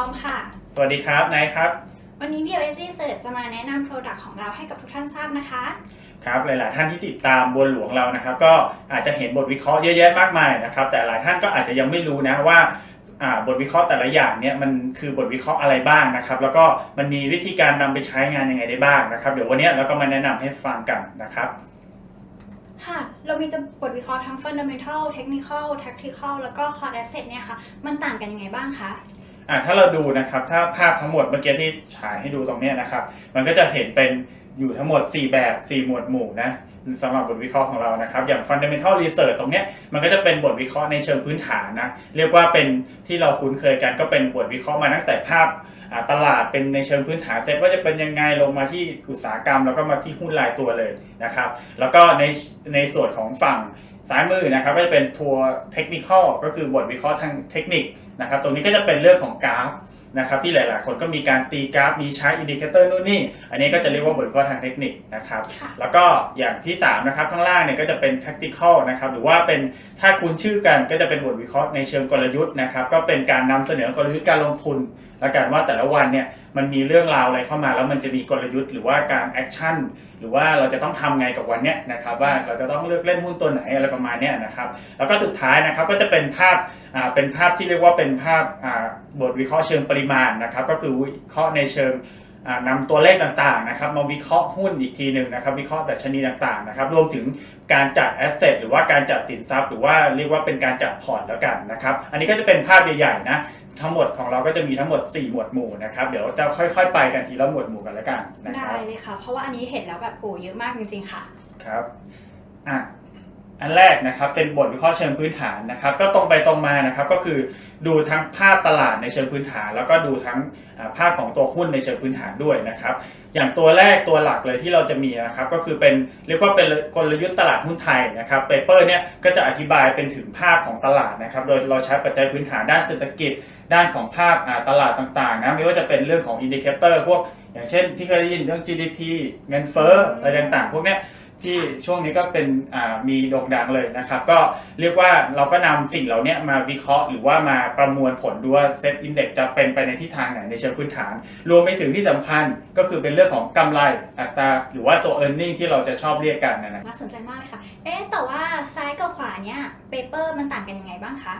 อมค่ะ สวัสดีครับนายครับ วันนี้ BOS Research จะมาแนะนำ Product ของเราให้กับทุกท่านทราบนะคะ ครับหลายๆท่านที่ติดตามบนหลวงเรานะครับ ก็อาจจะเห็นบทวิเคราะห์เยอะแยะมากมายนะครับ แต่หลายท่านก็อาจจะยังไม่รู้นะว่าอ่าบทวิเคราะห์แต่ละอย่างเนี่ยมันคือบทวิเคราะห์อะไรบ้างนะครับ แล้วก็มันมีวิธีการนำไปใช้งานยังไงได้บ้างนะครับ เดี๋ยววันนี้เราก็มาแนะนำให้ฟังกันนะครับ ค่ะ เรามีจะบทวิเคราะห์ทั้ง Fundamental Technical Tactical แล้วก็ Core Asset เนี่ยค่ะ มันต่างกันยังไงบ้างคะ อะถ้าเราดูนะครับถ้าภาพทั้งหมดเมื่อกี้ที่ฉายให้ดูตรงเนี้ยนะครับ มันก็จะเห็นเป็นอยู่ทั้งหมด 4 แบบ 4 หมวดหมู่นะสำหรับบทวิเคราะห์ของเรานะครับ อย่าง fundamental research ตรงเนี้ยมันก็จะเป็นบทวิเคราะห์ในเชิงพื้นฐานนะเรียกว่าเป็นที่เราคุ้นเคยกันก็เป็นบทวิเคราะห์มาตั้งแต่ภาพตลาดเป็นในเชิงพื้นฐานเซ็ตว่าจะเป็นยังไงลงมาที่อุตสาหกรรม แล้วก็มาที่หุ้นรายตัวเลยนะครับ แล้วก็ในในส่วนของฝั่ง ซ้ายมือนะครับก็จะเป็นทัวร์เทคนิคก็คือบทวิเคราะห์ทางเทคนิคนะครับ ตรงนี้ก็จะเป็นเรื่องของกราฟนะครับที่หลายๆ คนก็มีการตีกราฟมีใช้อินดิเคเตอร์นู่นนี่ อันนี้ก็จะเรียกว่าบทวิเคราะห์ทางเทคนิคนะครับค่ะแล้วก็อย่างที่ 3 นะครับ ข้างล่างเนี่ยก็จะเป็น tactical นะครับ หรือว่าเป็นถ้าคุ้นชื่อกันก็จะเป็นบทวิเคราะห์ในเชิงกลยุทธ์นะครับ ก็เป็นการนำเสนอกลยุทธ์การลงทุน และกันว่าแต่ละวันเนี่ยมันมีเรื่องราวอะไรเข้ามาแล้วมันจะมีกลยุทธ์หรือว่าการแอคชั่นหรือว่าเราจะต้องทำไงกับวันเนี้ยนะครับว่าเราจะต้องเลือกเล่นหุ้นตัวไหนอะไรประมาณเนี้ยนะครับแล้วก็สุดท้ายนะครับก็จะเป็นภาพอ่าเป็นภาพที่เรียกว่าเป็นภาพอ่าบทวิเคราะห์เชิงปริมาณนะครับก็คือวิเคราะห์ในเชิง นำตัวเลขต่างๆนะครับมาวิเคราะห์หุ้นอีกทีหนึ่งนะครับวิเคราะห์ดัชนีต่างๆนะครับรวมถึงการจัดแอสเซทหรือว่าการจัดสินทรัพย์ หรือว่าเรียกว่าเป็นการจัดพอร์ตแล้วกันนะครับอันนี้ก็จะเป็นภาพใหญ่ๆนะทั้งหมดของเราก็จะมีทั้งหมด 4 หมวดหมู่นะครับเดี๋ยวจะค่อยๆ ไปกันทีละหมวดหมู่กันแล้วกันนะคได้รับเลยค่ะเพราะว่าอันนี้เห็นแล้วแบบโอ้เยอะมากจริงๆค่ะครับอะ อันแรกนะครับเป็นบทวิเคราะห์เชิงพื้นฐานนะครับก็ตรงไปตรงมานะครับก็คือดูทั้งภาพตลาดในเชิงพื้นฐาน แล้วก็ดูทั้งภาพของตัวหุ้นในเชิงพื้นฐานด้วยนะครับอย่างตัวแรกตัวหลักเลยที่เราจะมีนะครับก็คือเป็นเรียกว่าเป็นกลยุทธ์ตลาดหุ้นไทยนะครับเปเปอร์เนี่ยก็จะอธิบายเป็นถึงภาพของตลาดนะครับโดยเราใช้ปัจจัยพื้นฐานด้านเศรษฐกิจ ด้านของภาพตลาดต่างๆนะไม่ว่าจะเป็นเรื่องของอินดิเคเตอร์พวกอย่างเช่นที่เคยได้ยินเรื่อง GDP เงินเฟ้ออะไรต่างๆ พวกเนี้ย ที่ช่วงนี้ก็เป็นมีโด่งดังเลยนะครับ ก็เรียกว่าเราก็นำสิ่งเหล่านี้มาวิเคราะห์หรือว่ามาประมวลผลดูว่าเซตอินเด็กจะเป็นไปในทิศทางไหนในเชิงพื้นฐาน รวมไปถึงที่สำคัญก็คือเป็นเรื่องของกำไรอัตราหรือว่าตัว e a r n i n g ที่เราจะชอบเรียกกันนะนะน่าสนใจมากเลยค่ะ เอ๊แต่ว่าซ้ายกับขวาเนี่ยเปเปอร์มันต่างกันยังไงบ้างคะ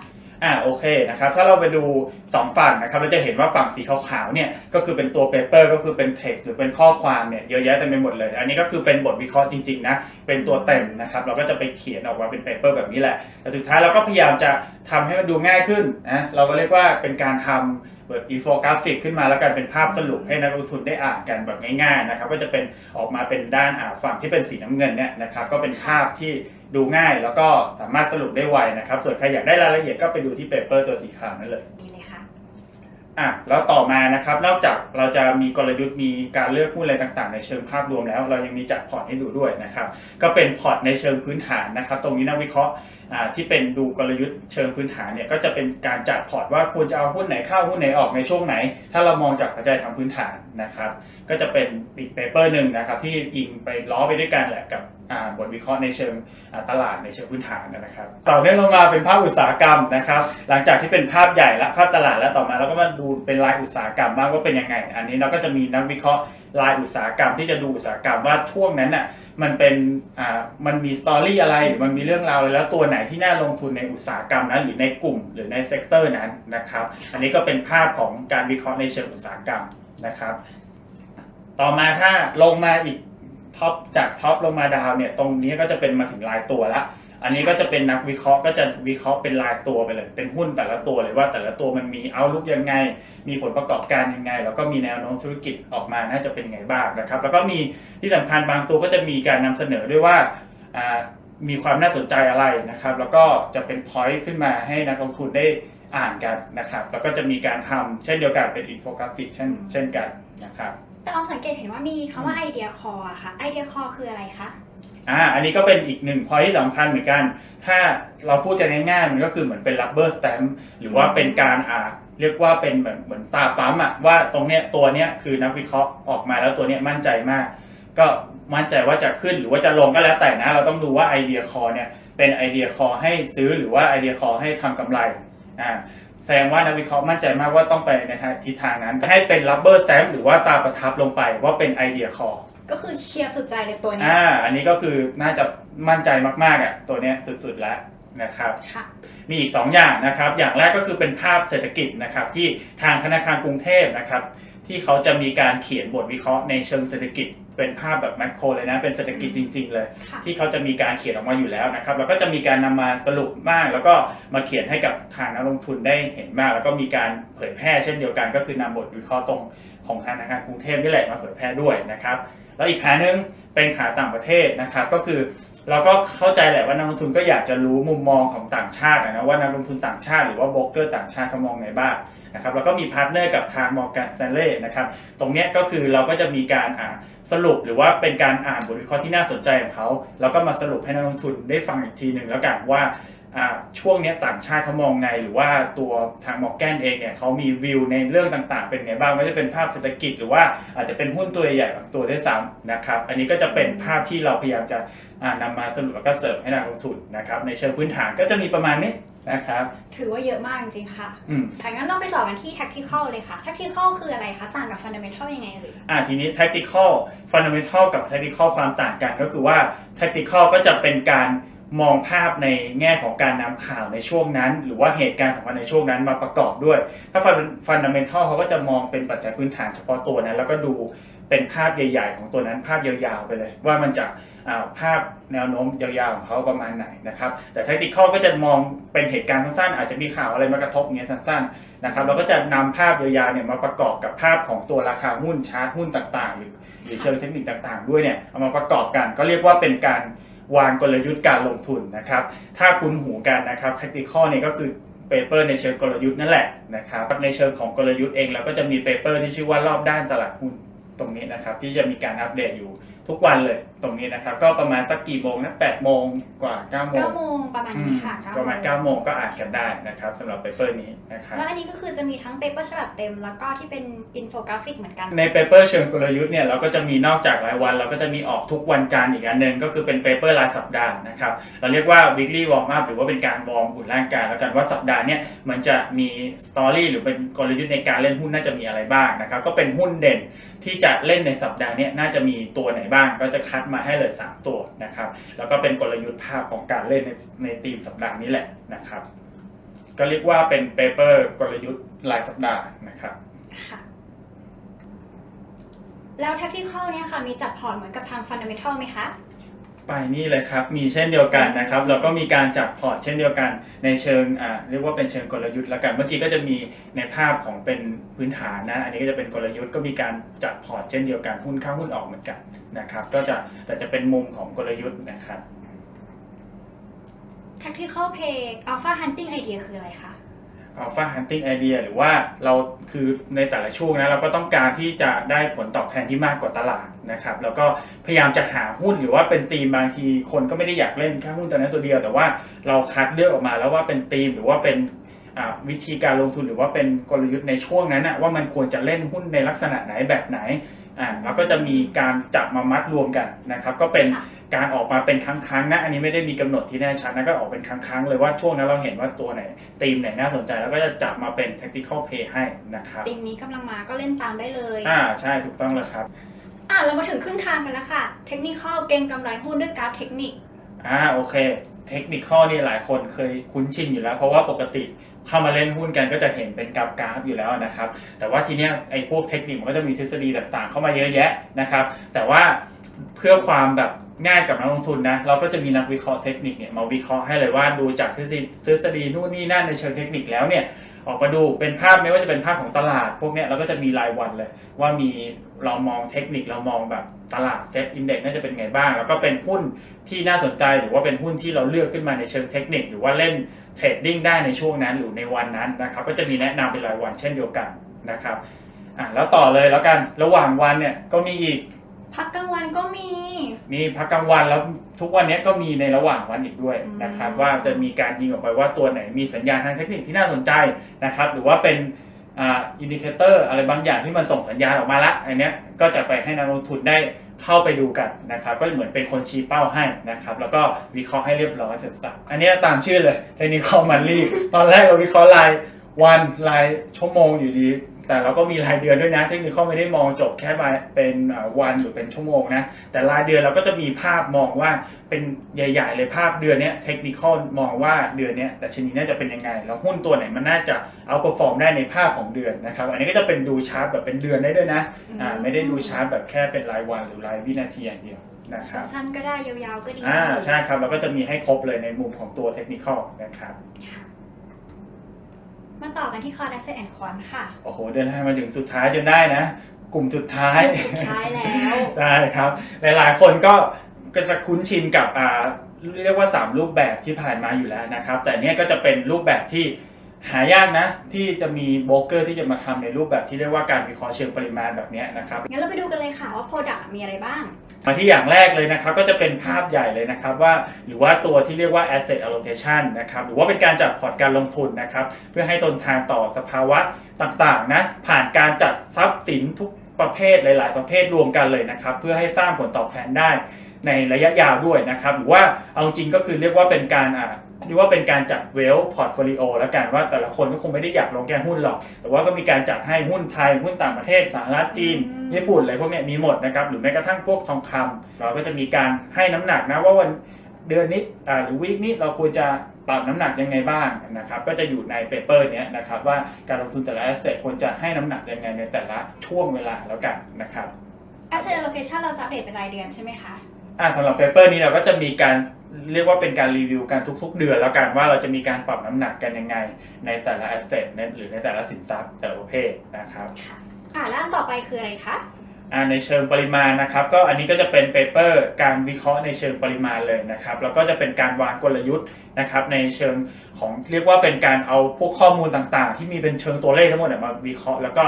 อ่าโอเคนะครับถ้าเราไปดู 2 ฝั่งนะครับเราจะเห็นว่าฝั่งสีขาวๆเนี่ยก็คือเป็นตัวเปเปอร์ก็คือเป็น text หรือเป็นข้อความเนี่ยเยอะแยะเต็มไปหมดเลย อันนี้ก็คือเป็นบทวิเคราะห์จริงๆนะเป็นตัวเต็มนะครับเราก็จะไปเขียนออกมาเป็นเปเปอร์แบบนี้แหละแต่สุดท้ายเราก็พยายามจะทำให้มันดูง่ายขึ้นนะเราก็เรียกว่าเป็นการทำ แบบอินโฟกราฟิกขึ้นมาแล้วกันเป็นภาพสรุปให้นักลงทุนได้อ่านกันแบบง่ายๆนะครับก็จะเป็นออกมาเป็นด้านฝั่งที่เป็นสีน้ำเงินเนี่ยนะครับก็เป็นภาพที่ดูง่ายแล้วก็สามารถสรุปได้ไวนะครับส่วนใครอยากได้รายละเอียดก็ไปดูที่เปเปอร์ตัวสีขาวนั่นเลย อะแล้วต่อมานะครับนอกจากเราจะมีกลยุทธ์มีการเลือกหุ้นอะไรต่างๆ ในเชิงภาพรวมแล้ว เรายังมีจัดพอร์ตให้ดูด้วยนะครับก็เป็นพอร์ตในเชิงพื้นฐานนะครับ ตรงนี้นักวิเคราะห์ที่เป็นดูกลยุทธ์เชิงพื้นฐานเนี่ยก็จะเป็นการจัดพอร์ตว่าควรจะเอาหุ้นไหนเข้าหุ้นไหนออกในช่วงไหน ถ้าเรามองจากปัจจัยทางพื้นฐานนะครับ ก็จะเป็นอีกเปเปอร์หนึ่งนะครับที่อิงไปล้อไปด้วยกันแหละกับ บทวิเคราะห์ในเชิงตลาดในเชิงพื้นฐานนะครับ ต่อเนื่องลงมาเป็นภาพอุตสาหกรรมนะครับ หลังจากที่เป็นภาพใหญ่และภาพตลาดแล้วต่อมาเราก็มาดูเป็นรายอุตสาหกรรมบ้างว่าเป็นยังไง อันนี้เราก็จะมีนักวิเคราะห์รายอุตสาหกรรมที่จะดูอุตสาหกรรมว่าช่วงนั้นน่ะมันเป็นอ่ามันมีสตอรี่อะไรหรือมันมีเรื่องราวอะไรแล้วตัวไหนที่น่าลงทุนในอุตสาหกรรมนั้นหรือในกลุ่มหรือในเซกเตอร์นั้นนะครับ อันนี้ก็เป็นภาพของการวิเคราะห์ในเชิงอุตสาหกรรมนะครับ ต่อมาถ้าลงมาอีก ท็อปจากท็อปลงมาดาวเนี่ยตรงนี้ก็จะเป็นมาถึงรายตัวละอันนี้ก็จะเป็นนักวิเคราะห์ก็จะวิเคราะห์เป็นรายตัวไปเลย เป็นหุ้นแต่ละตัวเลยว่าแต่ละตัวมันมีเอาลุกยังไง มีผลประกอบการยังไง แล้วก็มีแนวโน้มธุรกิจออกมาน่าจะเป็นยังไงบ้างนะครับ แล้วก็มีที่สำคัญบางตัวก็จะมีการนำเสนอด้วยว่ามีความน่าสนใจอะไรนะครับ แล้วก็จะเป็นพอยต์ขึ้นมาให้นักลงทุนได้อ่านกันนะครับ แล้วก็จะมีการทำเช่นเดียวกันเป็นอินโฟกราฟิกเช่นเช่นกันนะครับ แต่ออมสังเกตเห็นว่ามีคำว่าไอเดียคออะค่ะไอเดียคอคืออะไรคะอ่าอันนี้ก็เป็นอีกหนึ่งพอยที่สำคัญเหมือนกัน ถ้าเราพูดกันง่ายๆมันก็คือเหมือนเป็น rubber stamp หรือว่าเป็นการอ่าเรียกว่าเป็นเหมือนเหมือนตาปั๊มอะว่าตรงเนี้ยตัวเนี้ยคือนักวิเคราะห์ออกมาแล้วตัวเนี้ยมั่นใจมาก ก็มั่นใจว่าจะขึ้นหรือว่าจะลงก็แล้วแต่นะ เราต้องดูว่าไอเดียคอเนี่ยเป็นไอเดียคอให้ซื้อหรือว่าไอเดียคอให้ทำกำไรอ่า ดงว่านักวิเคราะห์มั่นใจมากว่าต้องไปในทางทิศทางนั้น ให้เป็น rubber stamp หรือว่าตราประทับลงไปว่าเป็นไอเดียคอก็คือเชียร์สุดใจเลยตัวเนี้ยอ่าอันนี้ก็คือน่าจะมั่นใจมากๆอะตัวเนี้ยสุดๆแล้วนะครับค่ะมีอีก 2 อย่างนะครับ อย่างแรกก็คือเป็นภาพเศรษฐกิจนะครับที่ทางธนาคารกรุงเทพนะครับที่เขาจะมีการเขียนบทวิเคราะห์ในเชิงเศรษฐกิจ เป็นภาพแบบแมคโครเลยนะ เป็นเศรษฐกิจจริง ๆ เลยค่ะที่เขาจะมีการเขียนออกมาอยู่แล้วนะครับ แล้วก็จะมีการนำมาสรุปมาก แล้วก็มาเขียนให้กับทางนักลงทุนได้เห็นมาก แล้วก็มีการเผยแพร่เช่นเดียวกัน ก็คือนำบทวิเคราะห์ตรงของธนาคารกรุงเทพนี่แหละมาเผยแพร่ด้วยนะครับ แล้วอีกขาหนึ่งเป็นขาต่างประเทศนะครับ ก็คือ เราก็เข้าใจแหละว่านักลงทุนก็อยากจะรู้มุมมองของต่างชาตินะว่านักลงทุนต่างชาติหรือว่าบล็อกเกอร์ต่างชาติเขามองไงบ้างนะครับแล้วก็มีพาร์ทเนอร์กับทาง Morgan Stanley นะครับตรงเนี้ยก็คือเราก็จะมีการอ่านสรุปหรือว่าเป็นการอ่านบทวิเคราะห์ที่น่าสนใจของเขา แล้วก็มาสรุปให้นักลงทุนได้ฟังอีกทีหนึ่งแล้วกันว่า ช่วงเนี้ยต่างชาติเขามองไง หรือว่าตัวทางมอร์แกนเองเนี่ยเขามีวิวในเรื่องต่างๆ เป็นไงบ้างไม่ว่าจะเป็นภาพเศรษฐกิจ หรือว่าอาจจะเป็นหุ้นตัวใหญ่ๆบางตัวด้วยซ้ำนะครับ อันนี้ก็จะเป็นภาพที่เราพยายามจะอ่านำมาสรุปแล้วก็เสิร์ฟให้นักลงทุนนะครับในเชิงพื้นฐานก็จะมีประมาณนี้นะครับถือว่าเยอะมากจริงๆค่ะอืมถ้างั้นเราไปต่อกันที่ tactical เลยค่ะ tactical คืออะไรคะ ต่างกับ fundamental ยังไงเอ่ยอ่าทีนี้ tactical fundamental กับ tactical ความต่างกันก็คือว่า tactical ก็จะเป็นการ มองภาพในแง่ของการนำข่าวในช่วงนั้น หรือว่าเหตุการณ์สำคัญในช่วงนั้นมาประกอบด้วย ถ้า fund- fundamental เขาก็จะมองเป็นปัจจัยพื้นฐานเฉพาะตัวนั้น แล้วก็ดูเป็นภาพใหญ่ ๆ ของตัวนั้น ภาพยาวๆไปเลย ว่ามันจะาภาพแนวโน้มยาวๆของเขาประมาณไหนนะครับ แต่ tactical ก็จะมองเป็นเหตุการณ์สั้นๆอาจจะมีข่าวอะไรมากระทบเงี้ยสั้นๆนะครับเราก็จะนำภาพยาวๆเนี่ยมาประกอบกับภาพของตัวราคาหุ้นชาร์ตหุ้นต่างๆ หรือหรือเชิงเทคนิคต่างๆ ด้วยเนี่ยเอามาประกอบกันก็เรียกว่าเป็นการ วางกลยุทธ์การลงทุนนะครับ ถ้าคุ้นหูกันนะครับเทคนิคเนี่ยก็คือเปเปอร์ในเชิงกลยุทธ์นั่นแหละนะครับ ในเชิงของกลยุทธ์เองเราก็จะมีเปเปอร์ที่ชื่อว่ารอบด้านตลาดหุ้นตรงนี้นะครับ ที่จะมีการอัปเดตอยู่ทุกวันเลย ตรงนี้นะครับ ก็ประมาณสักกี่โมงนะ8โมงกว่า9โมง 9โมงประมาณอืนี้มค่ะประมาณ9 9โมงก็อ่านกันได้นะครับสำหรับเปเปอร์นี้นะครับแล้วอันนี้ก็คือจะมีทั้ง paper ฉบับเต็ม แล้วก็ที่เป็นอินโฟกราฟิกเหมือนกัน ในเปเปอร์เชิงกลยุทธ์เนี่ยเราก็จะมีนอกจากรายวัน เราก็จะมีออกทุกวันจันทร์อีกอันหนึ่งก็คือเป็นเปเปอร์รายสัปดาห์นะครับเราเรียกว่า weekly warm up หรือว่าเป็นการวอร์มอุ่นร่างกายแล้วกันว่าสัปดาห์เนี่ยมันจะมีสตอรี่หรือเป็นกลยุทธ์ในการเล่นหุ้นน่าจะมีอะไรบ้างนะครับก็เป็นหุ้นเด่นที่จะเล่นในสัปดาห์เนี้น่าจะมีตัวไหนบ้างก็จะคัดมาให้เลย 3 ตัวนะครับ แล้วก็เป็นกลยุทธ์ภาพของการเล่นในในทีมสัปดาห์นี้แหละนะครับ ก็เรียกว่าเป็นเปเปอร์กลยุทธ์รายสัปดาห์นะครับค่ะแล้ว tactical เนี่ยค่ะมีจัดพอร์ตเหมือนกับทาง fundamental ไหมคะ ไปนี่เลยครับ มีเช่นเดียวกันนะครับแล้วก็มีการจัดพอร์ตเช่นเดียวกันในเชิงอ่าเรียกว่าเป็นเชิงกลยุทธ์แล้วกันเมื่อกี้ก็จะมีในภาพของเป็นพื้นฐานนะ อันนี้ก็จะเป็นกลยุทธ์ก็มีการจัดพอร์ตเช่นเดียวกันหุ้นเข้าหุ้นออกเหมือนกันนะครับ ก็จะแต่จะเป็นมุมของกลยุทธ์นะครับ tactical play alpha hunting idea คืออะไรคะ Alpha Hunting Idea หรือว่าเราคือในแต่ละช่วงนะเราก็ต้องการที่จะได้ผลตอบแทนที่มากกว่าตลาด นะครับแล้วก็พยายามจะหาหุ้นหรือว่าเป็นธีมบางทีคนก็ไม่ได้อยากเล่นแค่หุ้นตัวนั้นตัวเดียว แต่ว่าเราคัดเลือกออกมาแล้วว่าเป็นธีมหรือว่าเป็นอ่าวิธีการลงทุนหรือว่าเป็นกลยุทธ์ในช่วงนั้นนะว่ามันควรจะเล่นหุ้นในลักษณะไหนแบบไหนอ่าแล้วก็จะมีการจับมามัดรวมกันนะครับ ก็เป็นค่ะการออกมาเป็นครั้งๆนะอันนี้ไม่ได้มีกำหนดที่แน่ชัดนะก็ออกเป็นครั้งๆเลยว่าช่วงนั้นเราเห็นว่าตัวไหนธีมไหนน่าสนใจแล้วก็จะจับมาเป็น tactical play ให้นะครับทีมนี้กำลังมาก็เล่นตามได้เลยอ่าใช่ถูกต้องเลยครับ อะเรามาถึงครึ่งทางกันแล้วค่ะ technical เก่งกำไรหุ้นด้วยกราฟเทคนิค อ่าโอเค เทคนิคข้อนี่หลายคนเคยคุ้นชินอยู่แล้ว เพราะว่าปกติเข้ามาเล่นหุ้นกันก็จะเห็นเป็นกราฟกราฟอยู่แล้วนะครับ แต่ว่าทีเนี้ยไอ้พวกเทคนิคมันก็จะมีทฤษฎีต่างๆ เข้ามาเยอะแยะนะครับ แต่ว่าเพื่อความแบบง่ายกับนักลงทุนนะเราก็จะมีนักวิเคราะห์เทคนิคเนี่ยมาวิเคราะห์ให้เลยว่าดูจากทฤษฎีทฤษฎีนู่นนี่นั่นในเชิงเทคนิคแล้วเนี่ย ออกมาดูเป็นภาพไม่ว่าจะเป็นภาพของตลาด พวกเนี้ยเราก็จะมีรายวันเลย ว่ามีเรามองเทคนิคเรามองแบบตลาดเซ็ตอินเด็กน่าจะเป็นไงบ้าง แล้วก็เป็นหุ้นที่น่าสนใจหรือว่าเป็นหุ้นที่เราเลือกขึ้นมาในเชิงเทคนิค หรือว่าเล่นเทรดดิ้งได้ในช่วงนั้นหรือในวันนั้นนะครับก็จะมีแนะนำเป็นรายวันเช่นเดียวกันนะครับอะแล้วต่อเลยแล้วกันระหว่างวันเนี่ยก็มีอีก พักกลางวันก็มี มีพักกลางวันแล้วทุกวันนี้ก็มีในระหว่างวันอีกด้วยอืมนะครับ ว่าจะมีการยิงออกไปว่าตัวไหนมีสัญญาณทางเทคนิคที่น่าสนใจนะครับ หรือว่าเป็นอ่าอินดิเคเตอร์อะไรบางอย่างที่มันส่งสัญญาณออกมาละอันเนี้ยก็จะไปให้นักลงทุนได้เข้าไปดูกันนะครับ ก็เหมือนเป็นคนชี้เป้าให้นะครับ แล้วก็วิเคราะห์ให้เรียบร้อยเสร็จสับอันเนี้ยตามชื่อเลยเทคนิคอลมันรีตอนแรกเราวิเคราะห์ราย วันรายชั่วโมงอยู่ดี แต่เราก็มีรายเดือนด้วยนะเทคนิคไม่ได้มองจบแค่มาเป็นอ่าวันหรือเป็นชั่วโมงนะ แต่รายเดือนเราก็จะมีภาพมองว่าเป็นใหญ่ ๆ เลยภาพเดือนเนี้ยเทคนิคมองว่าเดือนเนี้ยดัชนีน่าจะเป็นยังไง แล้วหุ้นตัวไหนมันน่าจะเอาเปอร์ฟอร์มได้ในภาพของเดือนนะครับ อันนี้ก็จะเป็นดูชาร์ตแบบเป็นเดือนได้ด้วยนะอ่าไม่ได้ดูชาร์ตแบบแค่เป็นรายวันหรือรายวินาทีอย่างเดียวนะครับสั้นๆก็ได้ยาวๆก็ดีอ่าใช่ครับเราก็จะมีให้ครบเลยในมุมของตัวเทคนิคนะครับ มาต่อกันที่ Core Asset and Quant ค่ะโอ้โห เดินทางมาถึงสุดท้ายจนได้นะ กลุ่มสุดท้าย สุดท้ายแล้ว ใช่ครับ หลายๆ คนก็ก็จะคุ้นชินกับอ่าเรียกว่า 3 รูปแบบที่ผ่านมาอยู่แล้วนะครับ แต่เนี้ยก็จะเป็นรูปแบบที่หายากนะ ที่จะมีโบรกเกอร์ที่จะมาทำในรูปแบบที่เรียกว่าการวิเคราะห์เชิงปริมาณแบบเนี้ยนะครับ งั้นเราไปดูกันเลยค่ะว่า Product มีอะไรบ้าง มาที่อย่างแรกเลยนะครับก็จะเป็นภาพใหญ่เลยนะครับว่าหรือว่าตัวที่เรียกว่า asset allocation นะครับหรือว่าเป็นการจัดพอร์ตการลงทุนนะครับเพื่อให้ทนทานต่อสภาวะต่างๆนะผ่านการจัดทรัพย์สินทุกประเภทหลาย ๆ ประเภทรวมกันเลยนะครับเพื่อให้สร้างผลตอบแทนได้ในระยะยาวด้วยนะครับหรือว่าเอาจริงก็คือเรียกว่าเป็นการ เรียกว่าเป็นการจัดเวลพอร์ตโฟลิโอแล้วกันว่าแต่ละคนก็คงไม่ได้อยากลงแค่หุ้นหรอก แต่ว่าก็มีการจัดให้หุ้นไทย หุ้นต่างประเทศสหรัฐจีนอืมญี่ปุ่นอะไรพวกเนี้ยมีหมดนะครับ หรือแม้กระทั่งพวกทองคำเราก็จะมีการให้น้ำหนักนะว่าวันเดือนนี้อ่าหรือวีคนี้เราควรจะปรับน้ำหนักยังไงบ้างนะครับก็จะอยู่ในเปเปอร์เนี้ยนะครับว่าการลงทุนแต่ละแอสเซทควรจะให้น้ำหนักยังไงในแต่ละช่วงเวลาแล้วกันนะครับ Asset Allocation เราจะอัปเดตเป็นรายเดือนใช่ไหมคะอ่าสำหรับเปเปอร์นี้เราก็จะมีการ เรียกว่าเป็นการรีวิวกันทุก ๆ เดือน แล้วกันว่าเราจะมีการปรับน้ำหนักกันยังไง ในแต่ละแอสเซทหรือในแต่ละสินทรัพย์แต่ละประเภทนะครับอ่าแล้วอันต่อไปคืออะไรคะอ่าในเชิงปริมาณนะครับ ก็อันนี้ก็จะเป็นเปเปอร์การวิเคราะห์ในเชิงปริมาณเลยนะครับ แล้วก็จะเป็นการวางกลยุทธ์นะครับ ในเชิงของเรียกว่าเป็นการเอาพวกข้อมูลต่างๆ ที่มีเป็นเชิงตัวเลขทั้งหมดเนี่ยมาวิเคราะห์แล้วก็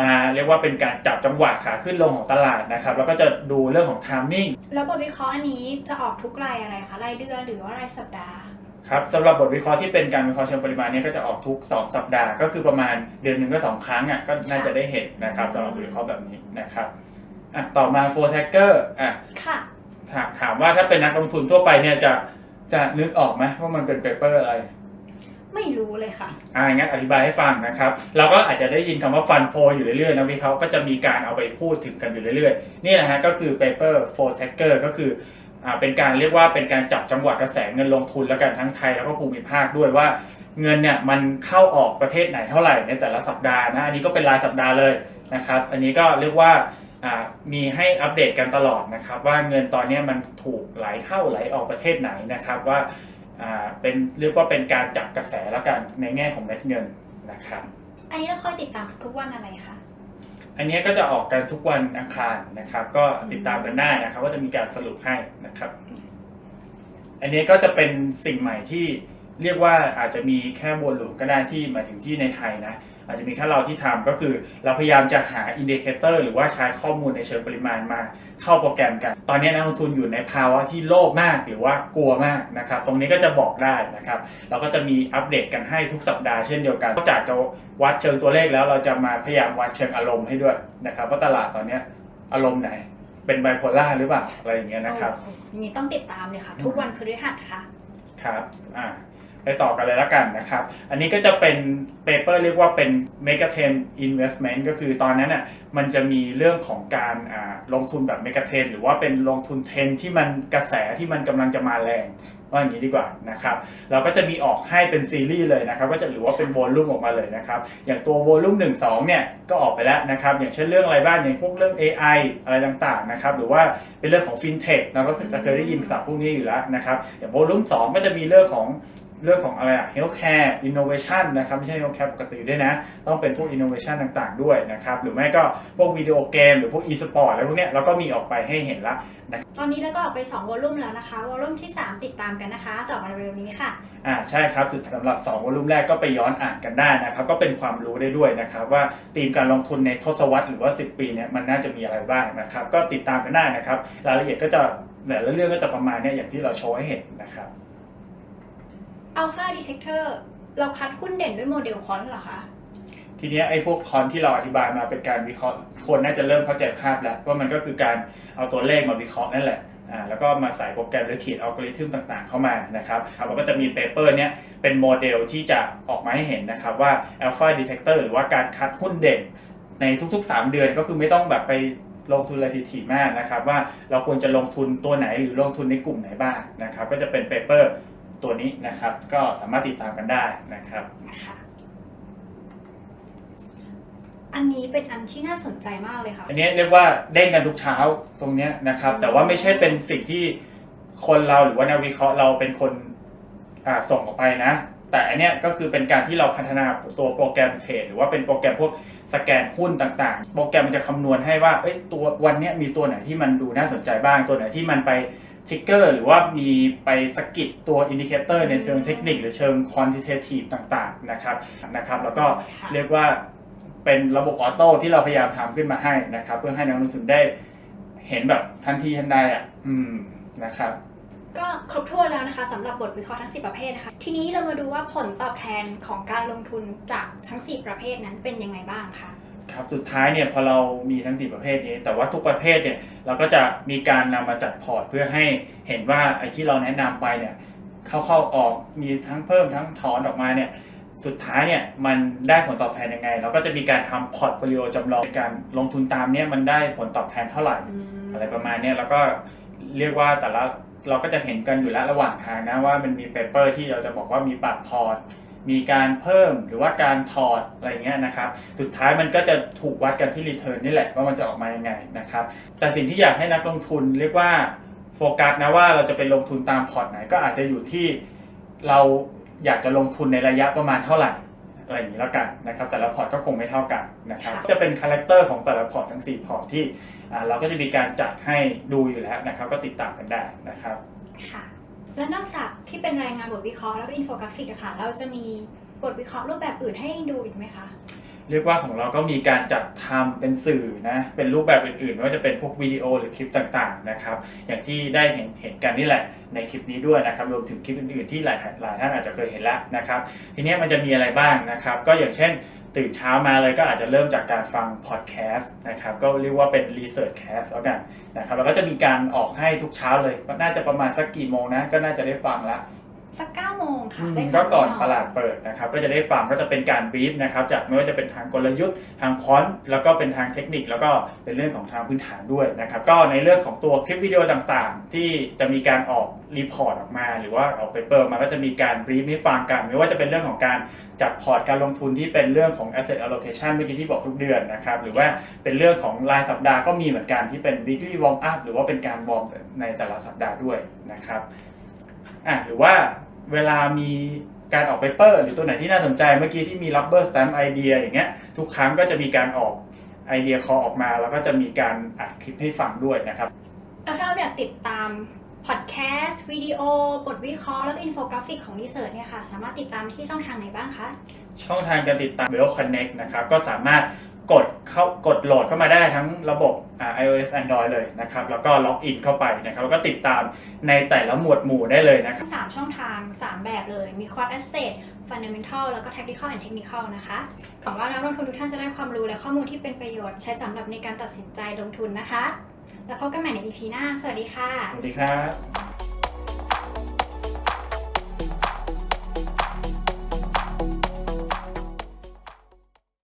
มาเรียกว่าเป็นการจับจังหวะขาขึ้นลงของตลาดนะครับ แล้วก็จะดูเรื่องของ timing แล้วบทวิเคราะห์อันนี้จะออกทุกรายอะไรคะรายเดือนหรือว่ารายสัปดาห์ครับสำหรับบทวิเคราะห์ที่เป็นการวิเคราะห์เชิงปริมาณเนี้ก็จะออกทุก 2 สัปดาห์ ก็คือประมาณเดือนหนึ่งก็ 2 ครั้งอะก็น่าจะได้เห็นนะครับสำหรับบทวิเคราะห์แบบนี้นะครับอะต่อมา for tracker อะค่ะถามถามว่าถ้าเป็นนักลงทุนทั่วไปเนี่ยจะจะนึกออกไหมว่ามันเป็นเปเปอร์อะไร ไม่รู้เลยค่ะ อ่างั้นอธิบายให้ฟังนะครับ เราก็อาจจะได้ยินคำว่าฟันโฟอยู่เรื่อยๆนะวิเคราก็จะมีการเอาไปพูดถึงกันอยู่เรื่อยๆ นี่แหละฮะก็คือ paper for tracker ก็คืออ่าเป็นการเรียกว่าเป็นการจับจังหวะกระแสเงินลงทุนแล้วกันทั้งไทยแล้วก็ภูมิภาคด้วยว่าเงินเนี่ยมันเข้าออกประเทศไหนเท่าไหร่ในแต่ละสัปดาห์นะอันนี้ก็เป็นรายสัปดาห์เลยนะครับ อันนี้ก็เรียกว่าอ่ามีให้อัปเดตกันตลอดนะครับ ว่าเงินตอนนี้มันถูกไหลเข้าไหลออกประเทศไหนนะครับว่า เป็นเรียกว่าเป็นการจับกระแสแล้วกันในแง่ของเม็ดเงินนะครับ อันนี้เราคอยติดตามทุกวันอะไรคะ อันนี้ก็จะออกกันทุกวันอังคารนะครับ ก็ติดตามกันได้นะครับ ว่าจะมีการสรุปให้นะครับ อันนี้ก็จะเป็นสิ่งใหม่ที่เรียกว่าอาจจะมีแค่วนลูปก็ได้ที่หมายถึงที่ในไทยนะ อาจจะมีแค่เราที่ทำก็คือเราพยายามจะหาอินดิเคเตอร์หรือว่าใช้ข้อมูลในเชิงปริมาณมาเข้าโปรแกรมกัน ตอนนี้นักลงทุนอยู่ในภาวะที่โลภมากหรือว่ากลัวมากนะครับ ตรงนี้ก็จะบอกได้นะครับ เราก็จะมีอัปเดตกันให้ทุกสัปดาห์เช่นเดียวกันนอกจากจะวัดเชิงตัวเลขแล้วเราจะมาพยายามวัดเชิงอารมณ์ให้ด้วยนะครับว่าตลาดตอนเนี้ยอารมณ์ไหนเป็นไบโพล่าหรือเปล่าอะไรอย่างเงี้ยนะครับโอ้โหอย่างนี้ต้องติดตามเลยค่ะ ทุกวันพฤหัสค่ะครับอ่า ไปต่อกันเลยแล้วกันนะครับ อันนี้ก็จะเป็นเปเปอร์เรียกว่าเป็น Mega t e n Investment ก็คือตอนนั้นอะมันจะมีเรื่องของการลงทุนแบบ Mega t e n หรือว่าเป็นลงทุนเทรนที่มันกระแสที่มันกำลังจะมาแรงว่าอย่างนี้ดีกว่านะครับเราก็จะมีออกให้เป็นซีรีส์เลยนะครับก็จะหรือว่าเป็นวอลลุ่มออกมาเลยนะครับอย่างตัววอลลุ่ม1 2เนี่ยก็ออกไปแล้วนะครับอย่างเช่นเรื่องอะไรบ้างอย่างพวกเรื่อง AI อะไรต่างๆนะครับหรือว่าเป็นเรื่องของ FinTech เราก็จะเคยได้ยินศัพท์พวกนี้อยู่แล้วนะครับอย่างวอลลุ่ม2ก็จะมีเรื่องของ เรื่องของอะไรอะ healthcare innovation นะครับไม่ใช่ healthcare ปกติด้วยนะ ต้องเป็นพวก innovation ต่างๆ ด้วยนะครับ หรือไม่ก็พวกวิดีโอเกม หรือพวก e-sport อะไรพวกเนี้ยเราก็มีออกไปให้เห็นละตอนนี้แล้วก็ออกไป 2 วอลลุ่มแล้วนะคะ วอลลุ่มที่ 3 ติดตามกันนะคะจะออกมาเร็วๆนี้ค่ะ อ่าใช่ครับสุดสำหรับ 2 วอลุ่มแรกก็ไปย้อนอ่านกันได้นะครับ ก็เป็นความรู้ได้ด้วยนะครับ ว่าธีมการลงทุนในทศวรรษหรือว่า 10 ปีเนี่ยมันน่าจะมีอะไรบ้างนะครับ ก็ติดตามกันได้นะครับ รายละเอียดก็จะแต่ละเรื่องก็จะประมาณเนี้ยอย่างที่เราโชว์ให้เห็นนะครับ Alpha Detector เราคัดหุ้นเด่นด้วยโมเดลคอนเหรอคะทีเนี้ยไอ้พวกคอนที่เราอธิบายมาเป็นการวิเคราะห์คนน่าจะเริ่มเข้าใจภาพแล้วว่ามันก็คือการเอาตัวเลขมาวิเคราะห์นั่นแหละอ่าแล้วก็มาใส่โปรแกรมหรือขียนอัลกอริทึมต่างๆ เข้ามานะครับครับแล้วก็จะมีเปเปอร์เนี้ยเป็นโมเดลที่จะออกมาให้เห็นนะครับว่า Alpha Detector หรือว่าการคัดหุ้นเด่น ในทุกๆ 3 เดือนก็คือไม่ต้องแบบไปลงทุนอะไรถี่ๆมากนะครับว่าเราควรจะลงทุนตัวไหนหรือลงทุนในกลุ่มไหนบ้างนะครับก็จะเป็นเปเปอร์ ตัวนี้นะครับ ก็สามารถติดตามกันได้นะครับ นะคะอันนี้เป็นอันที่น่าสนใจมากเลยค่ะ อันนี้เรียกว่าเด้งกันทุกเช้าตรงเนี้ยนะครับ แต่ว่าไม่ใช่เป็นสิ่งที่คนเราหรือว่านักวิเคราะห์เราเป็นคนอ่าส่งออกไปนะ แต่อันเนี้ยก็คือเป็นการที่เราพัฒนาตัวโปรแกรมเทรดหรือว่าเป็นโปรแกรมพวกสแกนหุ้นต่างๆ โปรแกรมมันจะคำนวณให้ว่าเอ้ยตัววันเนี้ยมีตัวไหนที่มันดูน่าสนใจบ้างตัวไหนที่มันไป ทริกเกอร์หรือว่ามีไปสกิดตัวอินดิเคเตอร์ในเชิงเทคนิค หรือเชิงควอนติเททีฟต่างๆนะครับนะครับ แล้วก็ค่ะเรียกว่าเป็นระบบออโต้ที่เราพยายามทำขึ้นมาให้นะครับ เพื่อให้นักลงทุนได้เห็นแบบทันทีทันใดอะอืมนะครับก็ครบถ้วนแล้วนะคะสำหรับบทวิเคราะห์ทั้ง 4 ประเภทนะคะ ทีนี้เรามาดูว่าผลตอบแทนของการลงทุนจากทั้ง 4 ประเภทนั้นเป็นยังไงบ้างคะ ครับสุดท้ายเนี่ยพอเรามีทั้ง 4 ประเภทนี้ แต่ว่าทุกประเภทเนี่ยเราก็จะมีการนำมาจัดพอร์ตเพื่อให้เห็นว่าไอ้ที่เราแนะนำไปเนี่ยเข้าเข้าออกมีทั้งเพิ่มทั้งถอนออกมาเนี่ยสุดท้ายเนี่ยมันได้ผลตอบแทนยังไง เราก็จะมีการทำพอร์ตโฟลิโอจำลองในการลงทุนตามเนี่ยมันได้ผลตอบแทนเท่าไหร่อะไรประมาณเนี้ยแล้วก็เรียกว่าแต่ละเราก็จะเห็นกันอยู่แล้วระหว่างทางนะว่ามันมีเปเปอร์ที่เราจะบอกว่ามีปรับพอร์ต มีการเพิ่มหรือว่าการถอดอะไรเงี้ยนะครับ สุดท้ายมันก็จะถูกวัดกันที่รีเทิร์นนี่แหละว่ามันจะออกมายังไงนะครับ แต่สิ่งที่อยากให้นักลงทุนเรียกว่าโฟกัสนะว่าเราจะไปลงทุนตามพอร์ตไหนก็อาจจะอยู่ที่เราอยากจะลงทุนในระยะประมาณเท่าไหร่อะไรอย่างนี้แล้วกันนะครับแต่ละพอร์ตก็คงไม่เท่ากันนะครับค่ะจะเป็นคาแรคเตอร์ของแต่ละพอร์ตทั้ง 4 พอร์ตที่อ่าเราก็จะมีการจัดให้ดูอยู่แล้วนะครับ ก็ติดตามกันได้นะครับค่ะ และนอกจากที่เป็นรายงานบทวิเคราะห์แล้วก็อินโฟกราฟิกอะค่ะ เราจะมีบทวิเคราะห์รูปแบบอื่นให้ดูอีกไหมคะ เรียกว่าของเราก็มีการจัดทำเป็นสื่อนะ เป็นรูปแบบอื่นๆไม่ว่าจะเป็นพวกวิดีโอหรือคลิปต่างๆนะครับ อย่างที่ได้เห็นเห็นกันนี่แหละในคลิปนี้ด้วยนะครับ รวมถึงคลิปอื่นๆที่หลายหลายท่านอาจจะเคยเห็นแล้วนะครับ ทีเนี้ยมันจะมีอะไรบ้างนะครับ ก็อย่างเช่น ตื่นเช้ามาเลยก็อาจจะเริ่มจากการฟังพอดแคสต์นะครับก็เรียกว่าเป็นรีเสิร์ชแคสต์แล้วกันนะครับแล้วก็จะมีการออกให้ทุกเช้าเลยน่าจะประมาณสักกี่โมงนะก็น่าจะได้ฟังละ สักเก้าโมงค่ะอืมได้ฟังก็ก่อนแนตลาดเปิดนะครับก็จะได้ฟังก็จะเป็นการบรีฟนะครับจากไม่ว่าจะเป็นทางกลยุทธ์ทางคอนแล้วก็เป็นทางเทคนิค แล้วก็เป็นเรื่องของทางพื้นฐานด้วยนะครับก็ในเรื่องของตัวคลิปวิดีโอต่างๆ ที่จะมีการออกรีพอร์ตออกมา หรือว่าออกเปเปอร์มาก็จะมีการบรีฟให้ฟังกัน ไม่ว่าจะเป็นเรื่องของการจัดพอร์ตการลงทุนที่เป็นเรื่องของ asset allocation เมื่อกี้ที่บอกทุกเดือนนะครับหรือว่าเป็นเรื่องของรายสัปดาห์ก็มีเหมือนกันที่เป็น weekly warm up หรือว่าเป็นการวอร์มในแต่ละสัปดาห์ด้วยนะครับอะหรือว่า เวลามีการออกเปเปอร์ หรือตัวไหนที่น่าสนใจเมื่อกี้ที่มี rubber stamp ไอเดียอย่างเงี้ยทุกครั้งก็จะมีการออกไอเดียคอออกมา แล้วก็จะมีการอัดคลิปให้ฟังด้วยนะครับแล้วถ้าเราอยากติดตามพอดแคสต์วิดีโอบทวิเคราะห์แล้วก็อินโฟกราฟิกของรีเสิร์ชเนี่ยค่ะ สามารถติดตามที่ช่องทางไหนบ้างคะ ช่องทางการติดตาม Well Connect นะครับ ก็สามารถ กดเข้ากดโหลดเข้ามาได้ทั้งระบบอ่า iOS Android เลยนะครับ แล้วก็ล็อกอินเข้าไปนะครับ แล้วก็ติดตามในแต่ละหมวดหมู่ได้เลยนะครับทั้ง3ช่องทาง 3 แบบเลย มี Quad Asset Fundamental แล้วก็ Tactical and Technical นะคะหวังว่านักลงทุนทุกท่านจะได้ความรู้และข้อมูลที่เป็นประโยชน์ใช้สำหรับในการตัดสินใจลงทุนนะคะ แล้วพบกันใหม่ใน EP หน้า สวัสดีค่ะ สวัสดีครับ